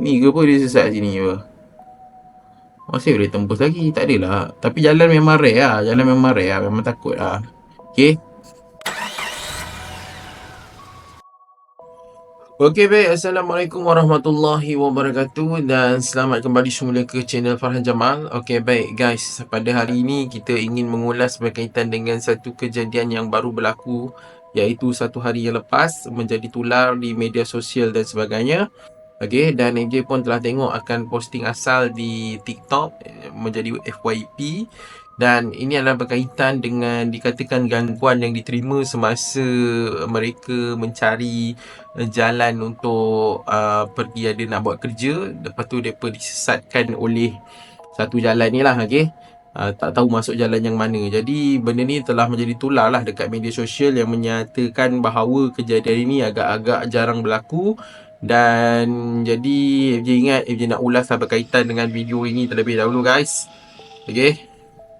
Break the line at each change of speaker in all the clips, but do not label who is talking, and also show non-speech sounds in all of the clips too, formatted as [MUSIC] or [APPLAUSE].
Ni ke apa dia sesat sini apa? Masih boleh tembus lagi. Tak adalah. Tapi jalan memang rare lah. Jalan memang rare lah. Memang takut lah. Okay. Okey baik, Assalamualaikum warahmatullahi wabarakatuh dan selamat kembali semula ke channel Farhan Jamal. Okey baik guys, pada hari ini kita ingin mengulas berkaitan dengan satu kejadian yang baru berlaku iaitu satu hari yang lepas menjadi tular di media sosial dan sebagainya. Okey dan MJ pun telah tengok akan posting asal di TikTok eh, menjadi FYP dan ini adalah berkaitan dengan dikatakan gangguan yang diterima semasa mereka mencari eh, jalan untuk uh, pergi ada nak buat kerja. Lepas tu mereka disesatkan oleh satu jalan ni lah okay? uh, tak tahu masuk jalan yang mana. Jadi benda ni telah menjadi tular lah dekat media sosial yang menyatakan bahawa kejadian ini agak-agak jarang berlaku dan jadi FJ ingat FJ nak ulas lah berkaitan dengan video ini terlebih dahulu guys Okay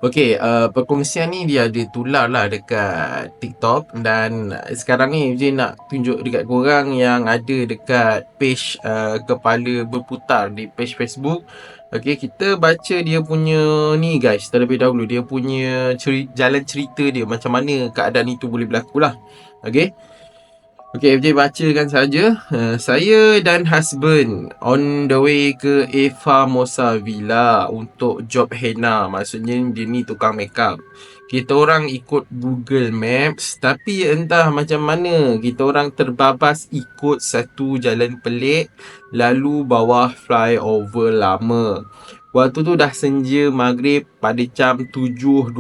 Okey, uh, perkongsian ni dia ada tular lah dekat TikTok dan sekarang ni je nak tunjuk dekat korang yang ada dekat page uh, kepala berputar di page Facebook. Okey, kita baca dia punya ni guys terlebih dahulu dia punya ceri- jalan cerita dia macam mana keadaan itu boleh berlaku lah. Okey. Okey, FJ bacakan saja. Uh, saya dan husband on the way ke Eva Mosa Villa untuk job henna. Maksudnya dia ni tukang makeup. Kita orang ikut Google Maps tapi entah macam mana kita orang terbabas ikut satu jalan pelik lalu bawah flyover lama. Waktu tu dah senja maghrib pada jam 7.25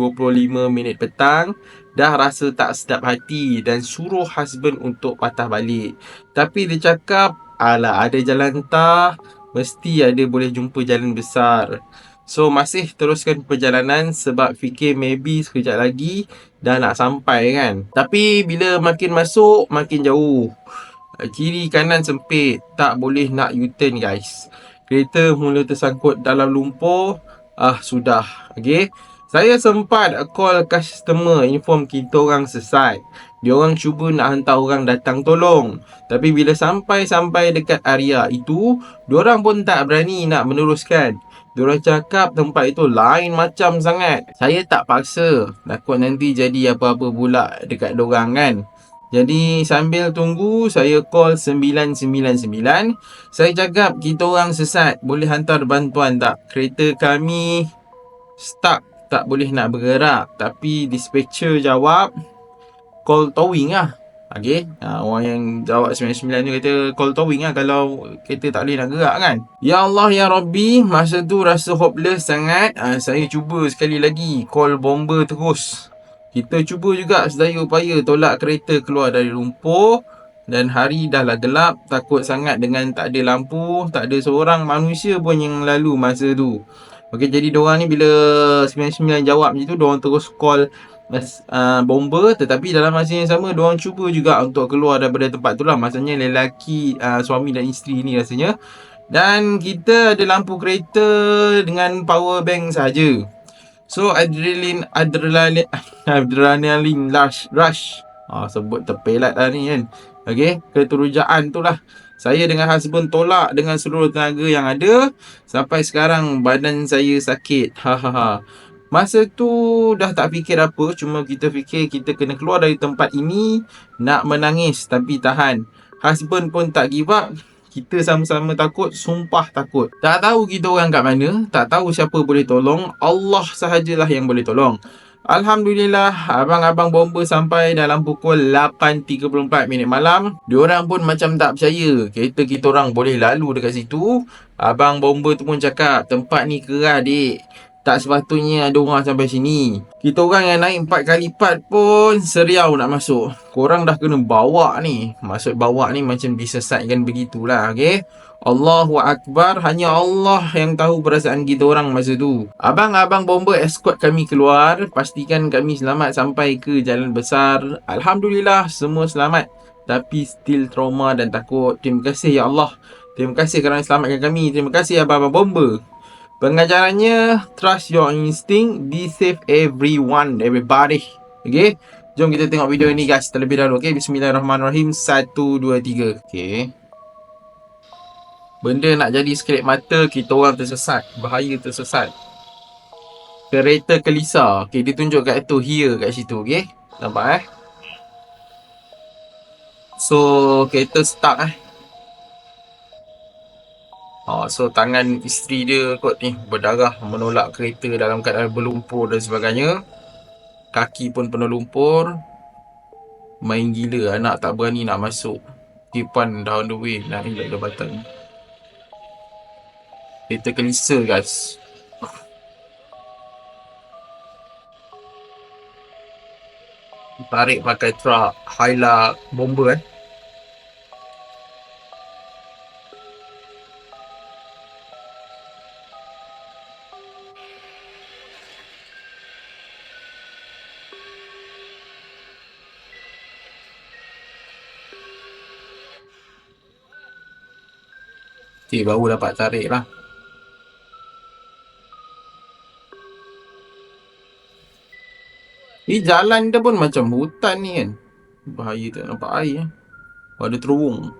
minit petang dah rasa tak sedap hati dan suruh husband untuk patah balik. Tapi dia cakap, alah ada jalan tah, mesti ada boleh jumpa jalan besar. So masih teruskan perjalanan sebab fikir maybe sekejap lagi dah nak sampai kan. Tapi bila makin masuk, makin jauh. Kiri kanan sempit, tak boleh nak U-turn guys. Kereta mula tersangkut dalam lumpur, ah sudah. Okay. Saya sempat call customer inform kita orang sesat. Dia orang cuba nak hantar orang datang tolong. Tapi bila sampai-sampai dekat area itu, dia orang pun tak berani nak meneruskan. Dia orang cakap tempat itu lain macam sangat. Saya tak paksa. Takut nanti jadi apa-apa pula dekat dia orang kan. Jadi sambil tunggu saya call 999 Saya cakap kita orang sesat Boleh hantar bantuan tak Kereta kami stuck tak boleh nak bergerak tapi dispatcher jawab call towing lah Okay, ha, orang yang jawab 99 tu kata call towing lah kalau kereta tak boleh nak gerak kan. Ya Allah, Ya Rabbi, masa tu rasa hopeless sangat. Ha, saya cuba sekali lagi call bomber terus. Kita cuba juga sedaya upaya tolak kereta keluar dari lumpur. Dan hari dah lah gelap, takut sangat dengan tak ada lampu, tak ada seorang manusia pun yang lalu masa tu. Okey jadi diorang ni bila 99 jawab macam tu diorang terus call uh, bomber tetapi dalam masa yang sama diorang cuba juga untuk keluar daripada tempat tu lah masanya lelaki uh, suami dan isteri ni rasanya dan kita ada lampu kereta dengan power bank saja. So adrenalin adrenalin [LAUGHS] adrenalin rush rush. Ah sebut terpelat dah ni kan. Okey, keterujaan tu lah. Saya dengan husband tolak dengan seluruh tenaga yang ada. Sampai sekarang badan saya sakit. Hahaha. Masa tu dah tak fikir apa. Cuma kita fikir kita kena keluar dari tempat ini. Nak menangis tapi tahan. Husband pun tak give up. Kita sama-sama takut. Sumpah takut. Tak tahu kita orang kat mana. Tak tahu siapa boleh tolong. Allah sahajalah yang boleh tolong. Alhamdulillah, abang-abang bomba sampai dalam pukul 8.34 minit malam. Diorang pun macam tak percaya. Kereta kita orang boleh lalu dekat situ. Abang bomba tu pun cakap, tempat ni kerah dik. Tak sepatutnya ada orang sampai sini. Kita orang yang naik empat kali lipat pun seriau nak masuk. Korang dah kena bawa ni. Masuk bawa ni macam disesatkan begitulah, okay? Allahu Akbar Hanya Allah yang tahu perasaan kita orang masa tu. Abang-abang bomber escort kami keluar Pastikan kami selamat sampai ke jalan besar. Alhamdulillah semua selamat. Tapi still trauma dan takut. Terima kasih ya Allah. Terima kasih kerana selamatkan kami. Terima kasih abang-abang bomber Pengajarannya Trust your instinct Be safe everyone Everybody. Okay Jom kita tengok video ni guys Terlebih dahulu. Okay Bismillahirrahmanirrahim. 1, 2, 3 Okay Benda nak jadi sekelip mata, kita orang tersesat. Bahaya tersesat. Kereta kelisa. Okay, dia tunjuk kat tu, here kat situ. Okay, nampak eh? So, kereta stuck eh. Oh, so tangan isteri dia kot ni berdarah menolak kereta dalam keadaan berlumpur dan sebagainya. Kaki pun penuh lumpur. Main gila anak tak berani nak masuk. Kipan on the way nak hilang jabatan. Kereta kelisa guys. Tarik pakai truck Hilux bomber eh. Okay, baru dapat tarik lah. Ni jalan dia pun macam hutan ni kan. Bahaya tak nampak air eh. Oh, ada terowong.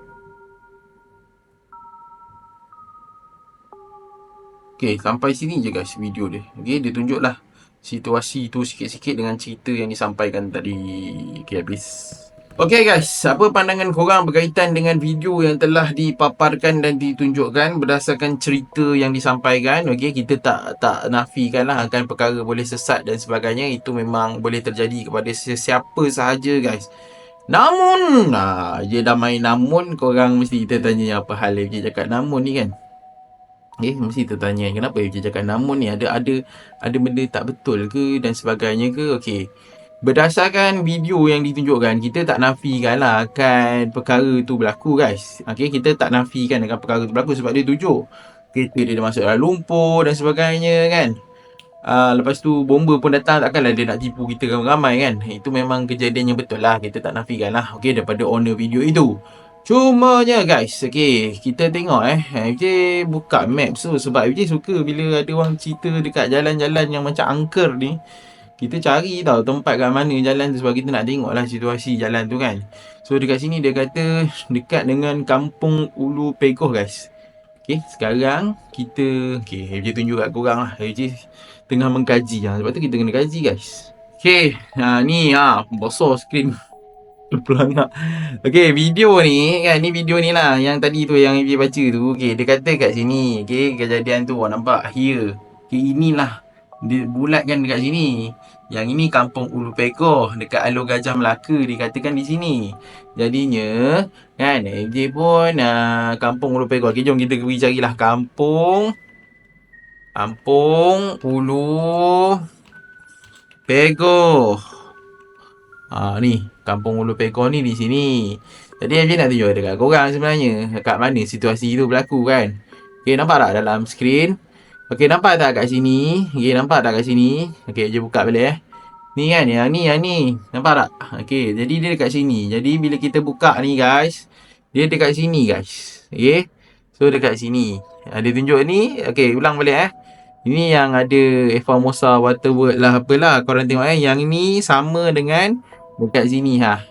Okay, sampai sini je guys video dia. Okay, dia tunjuklah situasi tu sikit-sikit dengan cerita yang disampaikan tadi. Okay, habis. Okay guys, apa pandangan korang berkaitan dengan video yang telah dipaparkan dan ditunjukkan berdasarkan cerita yang disampaikan. Okay, kita tak tak nafikan lah akan perkara boleh sesat dan sebagainya. Itu memang boleh terjadi kepada sesiapa sahaja guys. Namun, ah, dia dah main namun, korang mesti kita tanya apa hal dia cakap namun ni kan. Eh, mesti tertanya kenapa dia cakap namun ni ada ada ada benda tak betul ke dan sebagainya ke. Okay. Berdasarkan video yang ditunjukkan, kita tak nafikan lah akan perkara tu berlaku guys. Okay, kita tak nafikan akan perkara tu berlaku sebab dia tunjuk. Kereta dia masuk dalam lumpur dan sebagainya kan. Uh, lepas tu bomba pun datang takkanlah dia nak tipu kita ramai-ramai kan. Itu memang kejadian yang betul lah. Kita tak nafikan lah. Okay, daripada owner video itu. Cumanya guys, okay, kita tengok eh. FJ buka map tu sebab FJ suka bila ada orang cerita dekat jalan-jalan yang macam angker ni kita cari tau tempat kat mana jalan tu sebab kita nak tengok lah situasi jalan tu kan. So dekat sini dia kata dekat dengan kampung Ulu Pegoh guys. Okay, sekarang kita, okay, FJ tunjuk kat korang lah. FJ tengah mengkaji lah. Sebab tu kita kena kaji guys. Okay, ha, ni ha, besar screen. [LAUGHS] Pelangak. Okay, video ni kan, ni video ni lah. Yang tadi tu yang FJ baca tu. Okay, dia kata kat sini. Okay, kejadian tu, nampak? Here. Okay, inilah dia bulatkan dekat sini. Yang ini kampung Ulu Pekoh dekat Alur Gajah Melaka dikatakan di sini. Jadinya kan FJ pun uh, kampung Ulu Pekoh. Okey jom kita pergi carilah kampung Kampung Ulu Pekoh. Ha ni kampung Ulu Pekoh ni di sini. Jadi FJ nak tunjuk dekat korang sebenarnya dekat mana situasi itu berlaku kan. Okey nampak tak dalam skrin? Okey, nampak tak kat sini? Okey, nampak tak kat sini? Okey, je buka balik eh. Ni kan, yang ni, yang ni. Nampak tak? Okey, jadi dia dekat sini. Jadi bila kita buka ni guys, dia dekat sini guys. Okey. So dekat sini. Ada tunjuk ni. Okey, ulang balik eh. Ini yang ada Eva Mosa Waterworld lah apalah. Korang tengok eh. Yang ni sama dengan dekat sini ha.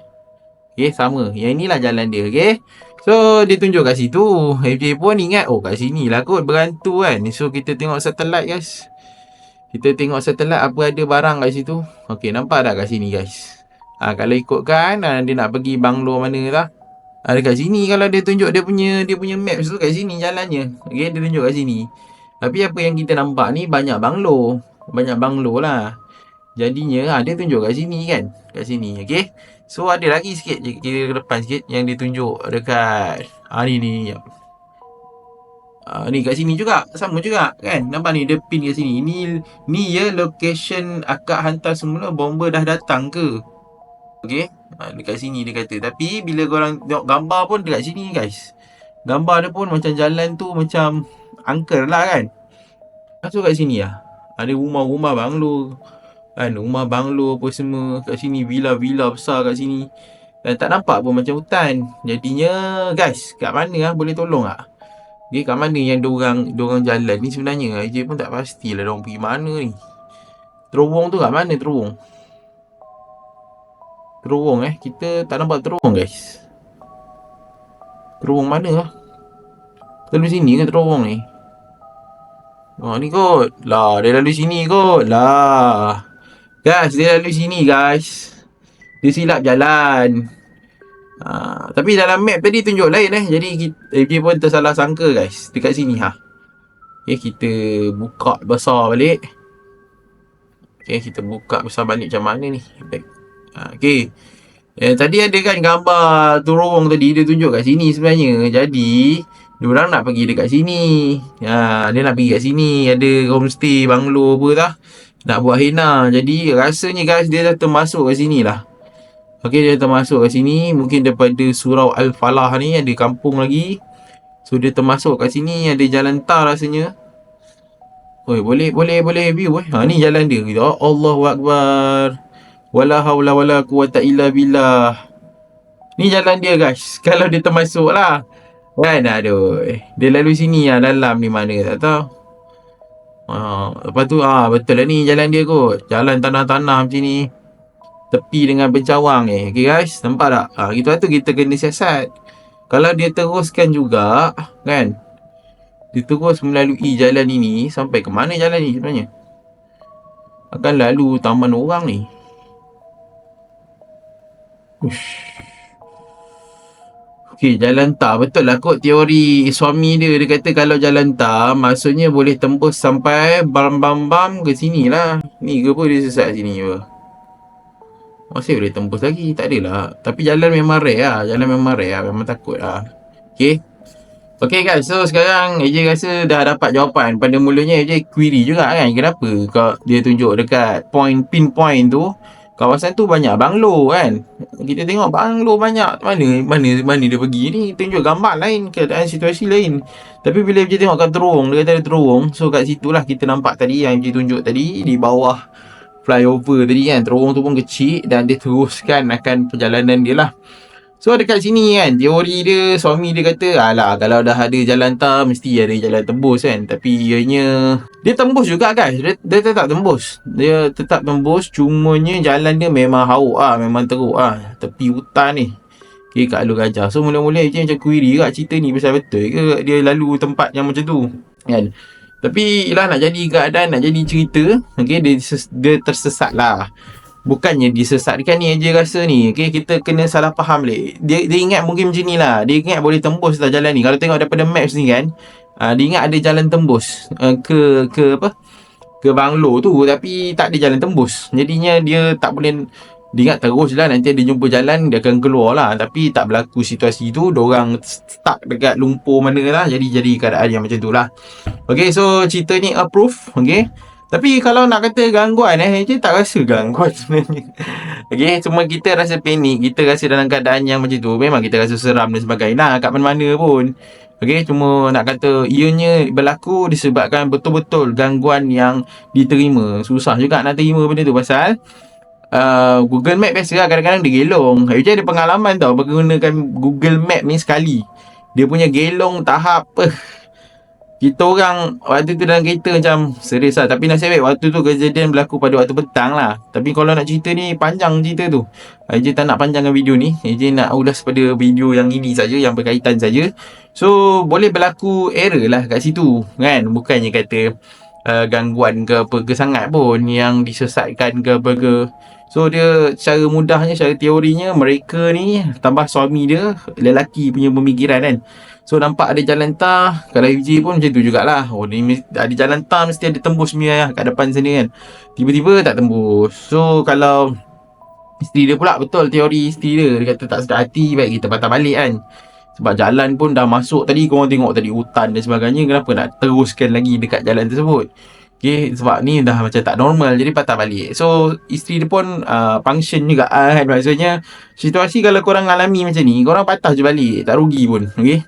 Okey, sama. Yang inilah jalan dia. Okey. So dia tunjuk kat situ FJ pun ingat Oh kat sini lah kot berantu kan. So kita tengok satelit guys. Kita tengok satelit Apa ada barang kat situ. Okay nampak tak kat sini guys? Ha, Kalau ikutkan ha, Dia nak pergi banglo mana lah. Ha, Dekat sini kalau dia tunjuk Dia punya dia punya map tu kat sini jalannya. Okay dia tunjuk kat sini. Tapi apa yang kita nampak ni Banyak banglo. Banyak banglo lah. Jadinya ha, dia tunjuk kat sini kan? Kat sini okay So ada lagi sikit kira ke depan sikit yang ditunjuk dekat ah ni ni. Ah ni kat sini juga sama juga kan. Nampak ni dia pin kat sini. Ini ni ya location akak hantar semula bomba dah datang ke. Okey. Ah dekat sini dia kata. Tapi bila korang tengok gambar pun dekat sini guys. Gambar dia pun macam jalan tu macam angker lah kan. Masuk kat sini lah. Ada rumah-rumah banglo kan rumah banglo apa semua kat sini villa-villa besar kat sini. Dan tak nampak pun macam hutan. Jadinya guys kat mana ah boleh tolong tak? Okay, kat mana yang diorang, diorang jalan ni sebenarnya? AJ pun tak pastilah diorang pergi mana ni. Terowong tu kat mana terowong? Terowong eh? Kita tak nampak terowong guys. Terowong mana lah Lalu sini ke terowong ni? Oh ni kot. Lah, dia lalu sini kot. Lah. Guys, dia lalu sini guys. Dia silap jalan. Ha, tapi dalam map tadi tunjuk lain eh. Jadi kita, dia pun tersalah sangka guys. Dekat sini ha. Okay, kita buka besar balik. Okay, kita buka besar balik macam mana ni. Baik. Ha, okay. Eh, tadi ada kan gambar terowong tadi dia tunjuk kat sini sebenarnya. Jadi, Diorang nak pergi dekat sini. Ha, dia nak pergi kat sini. Ada homestay, banglo apa tah. Nak buat henna. Jadi rasanya guys dia dah termasuk kat sini lah. Okay dia termasuk kat sini. Mungkin daripada surau Al-Falah ni ada kampung lagi. So dia termasuk kat sini. Ada jalan tar rasanya. Oi, boleh boleh boleh view eh. Ha ni jalan dia. Ya Allahu Akbar. Wala haula wala quwata illa billah. Ni jalan dia guys. [LAUGHS] Kalau dia termasuk lah. Kan aduh. Dia lalu sini lah dalam ni mana tak tahu. Ha, lepas tu ah betul lah ni jalan dia kot. Jalan tanah-tanah macam ni. Tepi dengan pencawang ni. Okay guys, nampak tak? Ha, gitu tu kita kena siasat. Kalau dia teruskan juga, kan? Dia terus melalui jalan ini sampai ke mana jalan ni sebenarnya? Akan lalu taman orang ni. Ush. Okey, jalan tar. Betul lah kot teori suami dia. Dia kata kalau jalan tar, maksudnya boleh tembus sampai bam-bam-bam ke sini lah. Ni ke pun dia sesat sini je. Masih boleh tembus lagi. Tak adalah. Tapi jalan memang rare lah. Jalan memang rare lah. Memang takut lah. Okey. Okey guys, so sekarang AJ rasa dah dapat jawapan. Pada mulanya AJ query juga kan. Kenapa kau dia tunjuk dekat point pinpoint tu kawasan tu banyak banglo kan. Kita tengok banglo banyak. Mana mana mana dia pergi ni? Tunjuk gambar lain keadaan situasi lain. Tapi bila kita tengok kat terowong dia kata ada terowong. So kat situlah kita nampak tadi yang dia tunjuk tadi di bawah flyover tadi kan. Terowong tu pun kecil dan dia teruskan akan perjalanan dia lah So dekat sini kan Teori dia Suami dia kata Alah kalau dah ada jalan tar Mesti ada jalan tembus kan. Tapi ianya Dia tembus juga guys. Dia, dia tetap tembus. Dia tetap tembus Cumanya jalan dia memang hauk ah, Memang teruk ah, Tepi hutan ni. Okay kat Alur Gajah. So mula-mula je macam query kat cerita ni Pasal betul ke Dia lalu tempat yang macam tu? Kan? Tapi lah nak jadi keadaan Nak jadi cerita Okay dia, dia tersesat lah bukannya disesatkan ni aja rasa ni. Okey kita kena salah faham le dia dia ingat mungkin macam ni lah. Dia ingat boleh tembus lah jalan ni. Kalau tengok daripada maps ni kan uh, dia ingat ada jalan tembus uh, ke ke apa? Ke banglo tu tapi tak ada jalan tembus. Jadinya dia tak boleh dia ingat terus lah nanti dia jumpa jalan dia akan keluar lah. Tapi tak berlaku situasi tu orang stuck dekat lumpur mana lah. Jadi jadi keadaan yang macam tu lah. Ok so cerita ni approve ok tapi kalau nak kata gangguan eh, je tak rasa gangguan sebenarnya. [LAUGHS] Okay, cuma kita rasa panik, kita rasa dalam keadaan yang macam tu, memang kita rasa seram dan sebagainya lah kat mana-mana pun. Okay, cuma nak kata ianya berlaku disebabkan betul-betul gangguan yang diterima. Susah juga nak terima benda tu pasal uh, Google Map biasa lah kadang-kadang dia gelong. Saya ada pengalaman tau menggunakan Google Map ni sekali. Dia punya gelong tahap eh, kita orang waktu tu dalam kereta macam serius lah. Tapi nasib baik waktu tu kejadian berlaku pada waktu petang lah. Tapi kalau nak cerita ni panjang cerita tu. AJ tak nak panjangkan video ni. AJ nak ulas pada video yang ini saja yang berkaitan saja. So boleh berlaku error lah kat situ kan. Bukannya kata uh, gangguan ke apa ke sangat pun yang disesatkan ke apa ke. So dia secara mudahnya, secara teorinya mereka ni tambah suami dia lelaki punya pemikiran kan. So nampak ada jalan tar Kalau FJ pun macam tu jugalah. Oh ni ada jalan tar Mesti ada tembus ni lah Kat depan sini kan. Tiba-tiba tak tembus. So kalau Isteri dia pula betul teori isteri dia. Dia kata tak sedap hati Baik kita patah balik kan. Sebab jalan pun dah masuk tadi Korang tengok tadi hutan dan sebagainya Kenapa nak teruskan lagi dekat jalan tersebut Okay, sebab ni dah macam tak normal Jadi patah balik. So, isteri dia pun uh, function juga kan? Maksudnya, situasi kalau korang alami macam ni Korang patah je balik. Tak rugi pun Okay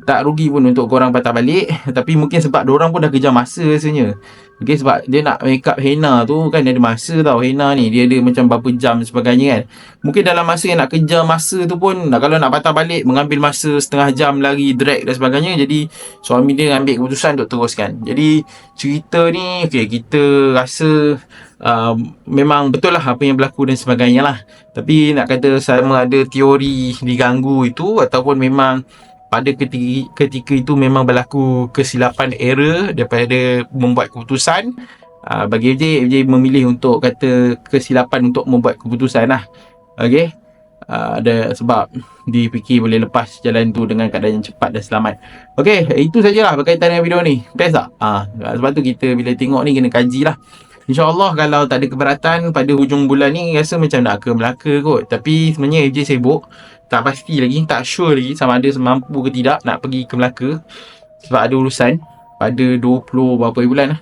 tak rugi pun untuk korang patah balik. Tapi mungkin sebab orang pun dah kejar masa rasanya Okay, sebab dia nak make up henna tu kan ada masa tau. Henna ni dia ada macam berapa jam sebagainya kan. Mungkin dalam masa yang nak kejar masa tu pun nak, kalau nak patah balik mengambil masa setengah jam lagi drag dan sebagainya jadi suami dia ambil keputusan untuk teruskan. Jadi cerita ni okay, kita rasa uh, memang betul lah apa yang berlaku dan sebagainya lah. Tapi nak kata sama ada teori diganggu itu ataupun memang pada ketika, ketika itu memang berlaku kesilapan error daripada membuat keputusan. Uh, bagi FJ FJ memilih untuk kata kesilapan untuk membuat keputusan lah. Okey? Uh, ada sebab dipikir boleh lepas jalan tu dengan keadaan yang cepat dan selamat. Okey itu sajalah berkaitan dengan video ni. Best tak? Uh, sebab tu kita bila tengok ni kena kaji lah. InsyaAllah kalau tak ada keberatan pada hujung bulan ni rasa macam nak ke Melaka kot. Tapi sebenarnya AJ sibuk. Tak pasti lagi, tak sure lagi sama ada mampu ke tidak nak pergi ke Melaka. Sebab ada urusan pada 20 berapa hari bulan lah.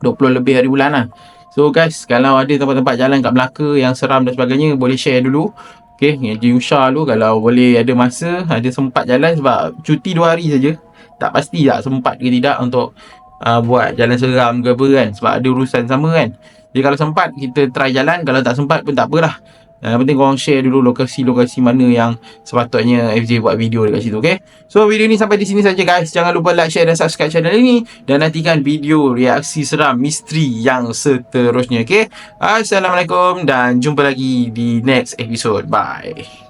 20 lebih hari bulan lah. So guys, kalau ada tempat-tempat jalan kat Melaka yang seram dan sebagainya, boleh share dulu. Okay, yang Usha dulu kalau boleh ada masa, ada sempat jalan sebab cuti 2 hari saja. Tak pasti tak sempat ke tidak untuk uh, buat jalan seram ke apa kan sebab ada urusan sama kan jadi kalau sempat kita try jalan kalau tak sempat pun tak apalah yang penting korang share dulu lokasi-lokasi mana yang sepatutnya FJ buat video dekat situ okay? So video ni sampai di sini saja guys Jangan lupa like, share dan subscribe channel ini Dan nantikan video reaksi seram misteri yang seterusnya okay? Assalamualaikum dan jumpa lagi di next episode Bye